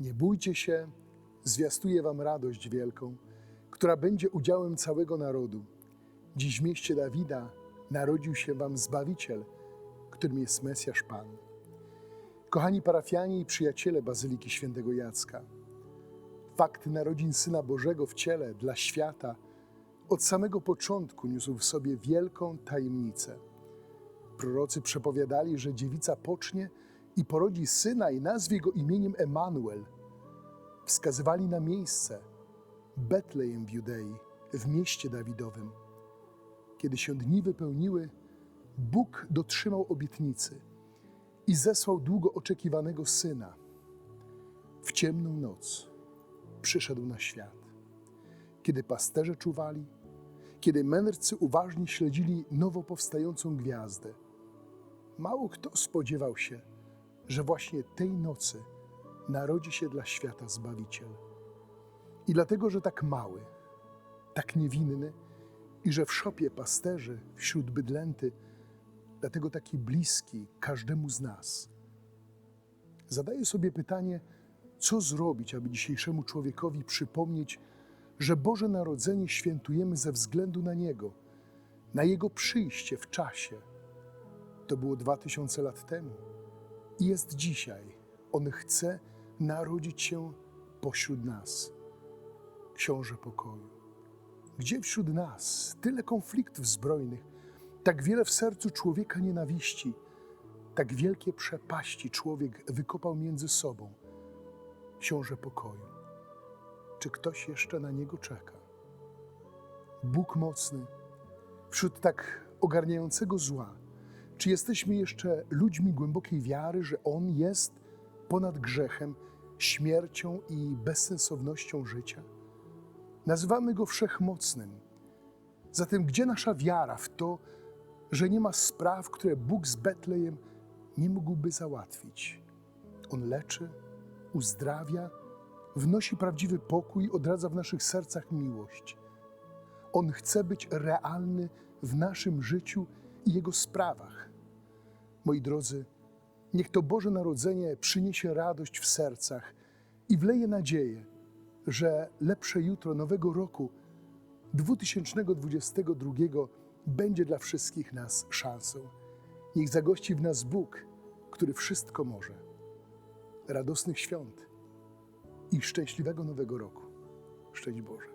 Nie bójcie się, zwiastuję wam radość wielką, która będzie udziałem całego narodu. Dziś w mieście Dawida narodził się wam Zbawiciel, którym jest Mesjasz Pan. Kochani parafianie i przyjaciele Bazyliki Świętego Jacka, fakt narodzin Syna Bożego w ciele dla świata od samego początku niósł w sobie wielką tajemnicę. Prorocy przepowiadali, że dziewica pocznie i porodzi syna i nazwie go imieniem Emanuel. Wskazywali na miejsce Betlejem w Judei, w mieście Dawidowym. Kiedy się dni wypełniły, Bóg dotrzymał obietnicy i zesłał długo oczekiwanego syna. W ciemną noc przyszedł na świat. Kiedy pasterze czuwali, kiedy mędrcy uważnie śledzili nowo powstającą gwiazdę, mało kto spodziewał się, że właśnie tej nocy narodzi się dla świata Zbawiciel. I dlatego, że tak mały, tak niewinny i że w szopie pasterzy wśród bydlęty, dlatego taki bliski każdemu z nas. Zadaję sobie pytanie, co zrobić, aby dzisiejszemu człowiekowi przypomnieć, że Boże Narodzenie świętujemy ze względu na Niego, na Jego przyjście w czasie. To było dwa tysiące lat temu jest dzisiaj. On chce narodzić się pośród nas. Książę pokoju. Gdzie wśród nas tyle konfliktów zbrojnych, tak wiele w sercu człowieka nienawiści, tak wielkie przepaści człowiek wykopał między sobą. Książę pokoju. Czy ktoś jeszcze na niego czeka? Bóg mocny, wśród tak ogarniającego zła, czy jesteśmy jeszcze ludźmi głębokiej wiary, że On jest ponad grzechem, śmiercią i bezsensownością życia? Nazywamy Go wszechmocnym. Zatem gdzie nasza wiara w to, że nie ma spraw, które Bóg z Betlejem nie mógłby załatwić? On leczy, uzdrawia, wnosi prawdziwy pokój, odradza w naszych sercach miłość. On chce być realny w naszym życiu i Jego sprawach. Moi drodzy, niech to Boże Narodzenie przyniesie radość w sercach i wleje nadzieję, że lepsze jutro nowego roku 2022 będzie dla wszystkich nas szansą. Niech zagości w nas Bóg, który wszystko może. Radosnych świąt i szczęśliwego nowego roku. Szczęść Boże.